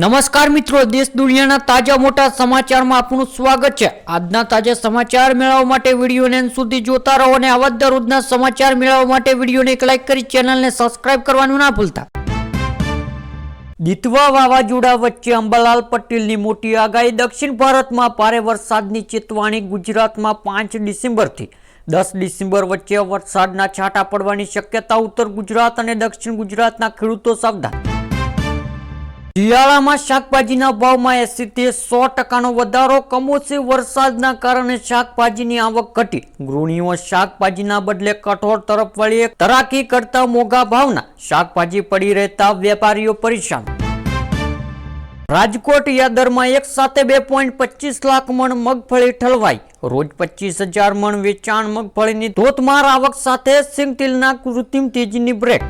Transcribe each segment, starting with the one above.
નમસ્કાર મિત્રો, દેશ દુનિયાના તાજા મોટા સમાચારમાં આપનું સ્વાગત છે. આજના તાજા સમાચાર મેળવવા માટે વિડીયોને સુધી જોતા રહો અને આવા દરરોજના સમાચાર મેળવવા માટે વિડીયોને એક લાઇક કરી ચેનલને સબસ્ક્રાઇબ કરવાનું ના ભૂલતા. દીતવા વાવાઝોડા વચ્ચે અંબાલાલ પટેલની મોટી આગાહી. દક્ષિણ ભારતમાં ભારે વરસાદની ચેતવાણી ગુજરાતમાં પાંચ ડિસેમ્બરથી. દસ ડિસેમ્બર વચ્ચે વરસાદના છાંટા પડવાની શક્યતા ઉત્તર ગુજરાત અને દક્ષિણ ગુજરાતના ખેડૂતો સાવધાન. શિયાળામાં શાકભાજીના ભાવમાં એસી થી સો ટકાનો વધારો, કમોસમી વરસાદના કારણે શાકભાજીની આવક ઘટી. ગૃહિણીઓ શાકભાજીના બદલે કઠોળ તરફ વળી તરાકી કરતા મોંઘા ભાવના. શાકભાજી પડી રહેતા વેપારીઓ પરેશાન. રાજકોટ યાદરમાં એક સાથે બે પોઈન્ટ પચીસ લાખ મણ મગફળી ઠલવાઈ. રોજ પચીસ હજાર મણ વેચાણ મગફળીની ધોધમાર આવક સાથે સિંગટેલના કૃત્રિમ તેજીની બ્રેક.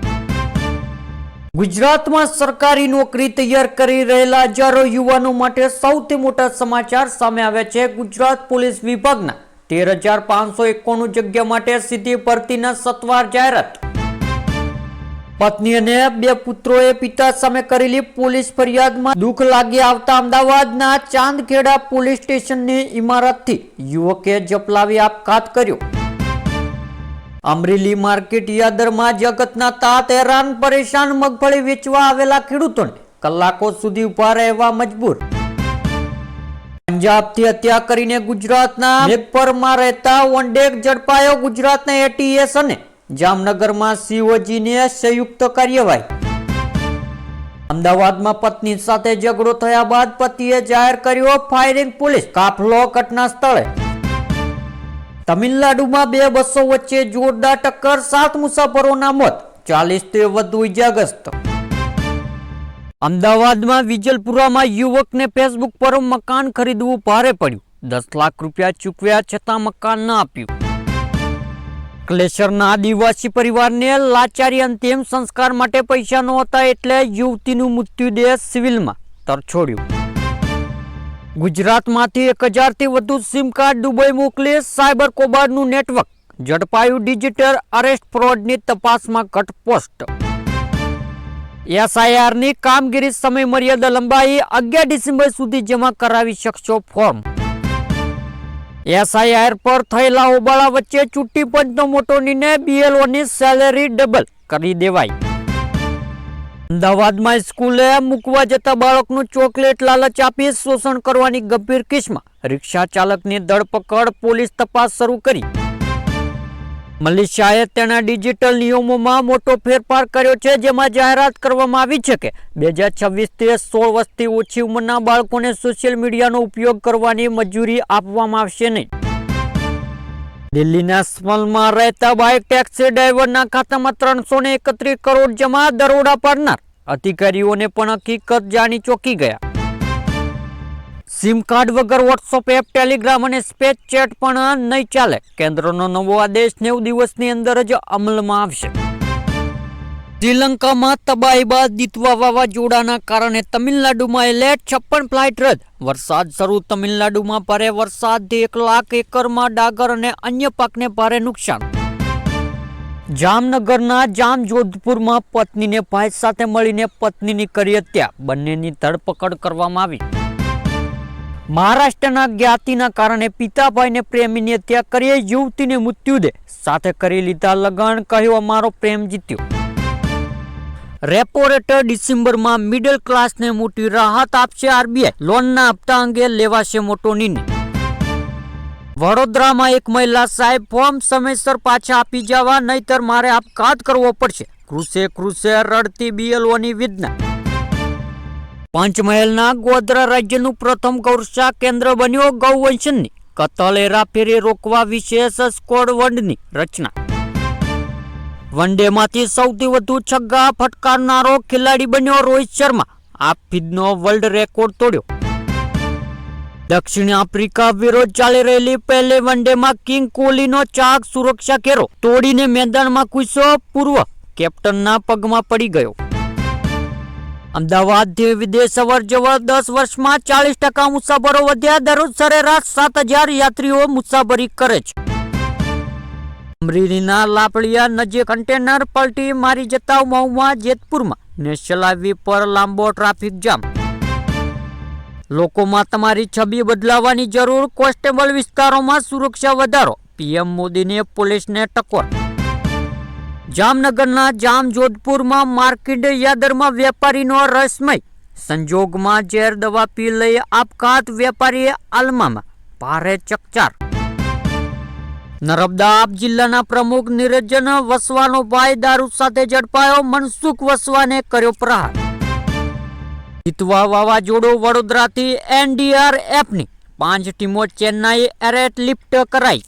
ગુજરાતમાં સરકારી નોકરી તૈયાર કરી રહેલા હજારો યુવાનો માટે સૌથી મોટા સમાચાર સામે આવ્યા છે. ગુજરાત પોલીસ વિભાગના તેર હજાર પાંચસો એકોણું જગ્યા માટે સીધી ભરતીના સત્વાર જાહેરાત. પત્ની અને બે પુત્રોએ પિતા સામે કરેલી પોલીસ ફરિયાદમાં દુઃખ લાગી આવતા અમદાવાદના ચાંદખેડા પોલીસ સ્ટેશનની ઇમારતથી યુવકે જપલાવી આપઘાત કર્યો. અમરેલી માર્કેટ યાર્ડમાં જગતના તાત હેરાન, પરેશાન મગફળી વેચવા આવેલા ખેડૂતોને કલાકો સુધી ઊભા રહેવા મજબૂર. પંજાબથી હત્યા કરીને ગુજરાતના મેઘપરમાં રહેતા વનડેક ઝડપાયો ગુજરાતના એટીએસ અને જામનગરમાં સીઓજીને સંયુક્ત કાર્યવાહી. અમદાવાદમાં પત્ની સાથે ઝઘડો થયા બાદ પતિએ જાહેર કર્યો ફાયરિંગ પોલીસ. કાફલો ઘટના સ્થળે તમિલનાડુમાં બે બસો વચ્ચે જોરદાર ટક્કર, સાત મુસાફરોના મોત ચાલીસથી વધુ ઇજાગ્રસ્ત. અમદાવાદમાં વિજલપુરામાં યુવકને ફેસબુક પર મકાન ખરીદવું ભારે પડ્યું. દસ લાખ રૂપિયા ચૂકવ્યા છતાં મકાન ન આપ્યું. ક્લેશરના આદિવાસી પરિવારને લાચારી અંતિમ સંસ્કાર માટે પૈસા નહોતા એટલે યુવતીનું મૃત્યુદેહ સિવિલમાં તરછોડ્યું. ગુજરાતમાંથી એક હજારથી વધુ સિમ કાર્ડ દુબઈ મોકલી સાયબર કોબારનું નેટવર્ક. ઝડપાયું ડિજિટલ અરેસ્ટ ફ્રોડની તપાસમાં ઘટપોસ્ટ. એસઆઈઆરની કામગીરી સમય મર્યાદા લંબાઈ અગિયાર ડિસેમ્બર સુધી જમા કરાવી શકશો ફોર્મ. એસઆઈઆર પર થયેલા હોબાળા વચ્ચે ચૂંટણી પંચનો મોટો નિર્ણય બીએલઓની સેલેરી ડબલ કરી દેવાઈ. અમદાવાદમાં સ્કૂલે મૂકવા જતા બાળકનું ચોકલેટ લાલચ આપી શોષણ કરવાની ગંભીર કેસમાં રિક્ષા ચાલકની ધરપકડ પોલીસ તપાસ શરૂ કરી. મલેશિયાએ તેના ડિજિટલ નિયમોમાં મોટો ફેરફાર કર્યો છે, જેમાં જાહેરાત કરવામાં આવી છે કે બે હજાર છવ્વીસથી સોળ વર્ષથી ઓછી ઉંમરના બાળકોને સોશિયલ મીડિયાનો ઉપયોગ કરવાની મંજૂરી આપવામાં આવશે નહીં. દિલ્હીના સ્મલમાં રહેતા બાઇક ટેક્સી ડ્રાઈવરના ખાતામાં ત્રણસો ને એકત્રીસ કરોડ જમા દરોડા પાડનાર. અધિકારીઓને પણ હકીકત જાણી ચોકી ગયા. સિમ કાર્ડ વગર વોટ્સઅપ એપ ટેલિગ્રામ અને સ્પેસ ચેટ પણ નહીં ચાલે. કેન્દ્રનો નવો આદેશ નેવું દિવસની અંદર જ અમલમાં આવશે. શ્રીલંકામાં તબાહી બાદ દીતવા વાવાઝોડાના કારણે તમિલનાડુમાં એલર્ટ, છપ્પન ફ્લાઇટ રદ. વરસાદ શરૂ, તમિલનાડુમાં ભારે વરસાદથી એક લાખ એકરમાં ડાગર અને અન્ય પાકને ભારે નુકસાન. જામનગરના જામજોધપુરમાં પત્નીને ભાઈ સાથે મળીને પત્નીની કરી હત્યા. બંનેની ધરપકડ કરવામાં આવી. મહારાષ્ટ્રના જ્ઞાતિના કારણે પિતાભાઈને પ્રેમીની હત્યા કરી, યુવતીને મૃત્યુદે. સાથે કરી લીધા લગ્ન, કહ્યું, અમારો પ્રેમ જીત્યો. રેપો રેટ ડિસેમ્બરમાં મિડલ ક્લાસને મોટી રાહત આપશે આરબીઆઈ. લોનના હપ્તા અંગે લેવાશે મોટો નિર્ણય. વડોદરામાં એક મહિલા સાહેબ ફોર્મ સમયસર પાછા આપી જવા, નહીતર મારે આપઘાત કરવો પડશે. કૃષે કૃષે રડતી બીએલઓની વેદના પંચમહેલના ગોધરા રાજ્યનું પ્રથમ ગૌરક્ષા કેન્દ્ર બન્યો ગૌવંશની કતલ હેરાફેરી રોકવા વિશેષ સ્કોડ વંડની રચના. વનડેમાંથી સૌથી વધુ છગ્ગા ફટકારનારો ખેલાડી બન્યો રોહિત શર્મા. આ ફીદનો વર્લ્ડ રેકોર્ડ તોડ્યો. દક્ષિણ આફ્રિકા વિરોધ ચાલી રહેલી પહેલી વનડેમાં કિંગ કોહલીનો ચાક સુરક્ષા કેરો તોડીને મેદાનમાં કૂસ્યો પૂર્વ કેપ્ટનના પગમાં પડી ગયો. અમદાવાદથી વિદેશ અવર જવર દસ વર્ષમાં ચાલીસ ટકા મુસાફરો વધ્યા. દરરોજ સરેરાશ સાત હજાર યાત્રીઓ મુસાફરી કરે છે. અમરેલીના લાપડિયા નજીક કન્ટેનર પલટી મારી જતા મહુમાં જેતપુરમાં ને ચલાવવી પર લાંબો ટ્રાફિક જામ. લોકોમાં તમારી છબી બદલાવવાની જરૂર, કોન્સ્ટેબલ વિસ્તારોમાં સુરક્ષા વધારો, પીએમ મોદીને પોલીસને ટકોર. જામનગરના જામજોધપુરમાં માર્કેટ યાર્ડમાં વેપારીનો રસમય સંજોગમાં ઝેર દવા પી લઈ આપઘાત વેપારીએ આલમામાં. ભારે ચકચાર. નર્મદા આપ જિલ્લાના પ્રમુખ નિરંજન વસવાનો ભાઈ દારૂ સાથે ઝડપાયો મનસુખ વસવાને કર્યો પ્રહાર જીતવા વાવાઝોડું વડોદરાથી એનડીઆરએફની પાંચ ટીમો ચેન્નાઈ એરેટ લિફ્ટ કરાઈ.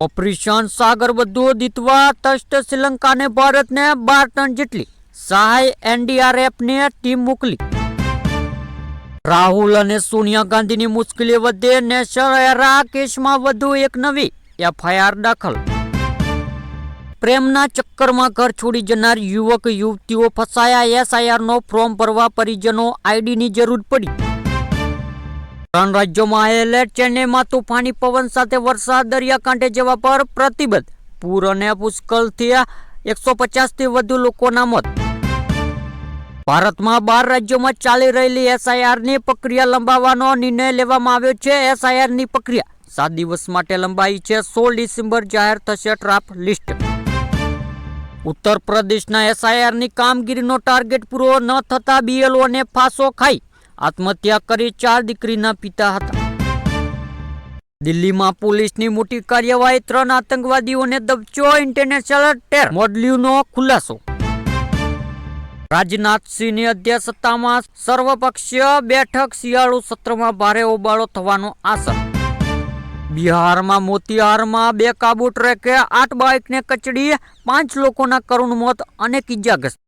ઓપરેશન સાગર બધું દીતવા તસ્ટ શ્રીલંકાને ભારતને બાર ટન જેટલી સહાય એનડીઆરએફની ટીમ મોકલી. રાહુલ અને સોનિયા ગાંધીની મુશ્કેલી વધે નેશનલ એરા કેસમાં વધુ એક નવી એફઆઈઆર દાખલ. પ્રેમના ચક્કરમાં ઘર છોડી જનાર યુવક, યુવતીઓ ફસાયા એસઆઈઆરનો ફોર્મ ભરવા પરિજનો આઈડીની જરૂર પડી. ત્રણ રાજ્યોમાં એલર્ટ, ચેન્નઈમાં તોફાની પવન સાથે વરસાદ, દરિયાકાંઠે જવા પર પ્રતિબંધ. પૂર અને પુષ્કળથી એકસો પચાસથી વધુ લોકોના મોત. ભારતમાં બાર રાજ્યોમાં ચાલી રહેલી એસઆઈઆરની પ્રક્રિયા લંબાવવાનો નિર્ણય લેવામાં આવ્યો છે. એસઆઈઆરની પ્રક્રિયા સાત દિવસ માટે લંબાઈ છે. સોળ ડિસેમ્બર જાહેર થશે ટ્રાફ લિસ્ટ. ઉત્તર પ્રદેશના એસઆઈઆરની કામગીરીનો ટાર્ગેટ પૂરો ન થતા બીએલઓને ફાંસો ખાઈ આત્મહત્યા કરી ચાર દીકરીના પિતા હતા. દિલ્હીમાં પોલીસની મોટી કાર્યવાહી ત્રણ આતંકવાદીઓને દબચો. ઇન્ટરનેશનલ ટેર મોડલ્યુનો ખુલાસો રાજનાથસિંહની અધ્યક્ષતામાં સર્વપક્ષીય બેઠક શિયાળુ સત્રમાં ભારે હોબાળો થવાનો આશા. બિહારમાં મોતિહારમાં બે કાબુ ટ્રેકે આઠ બાઇકને કચડી, પાંચ લોકોના કરુણ મોત, અનેક ઇજાગ્રસ્ત.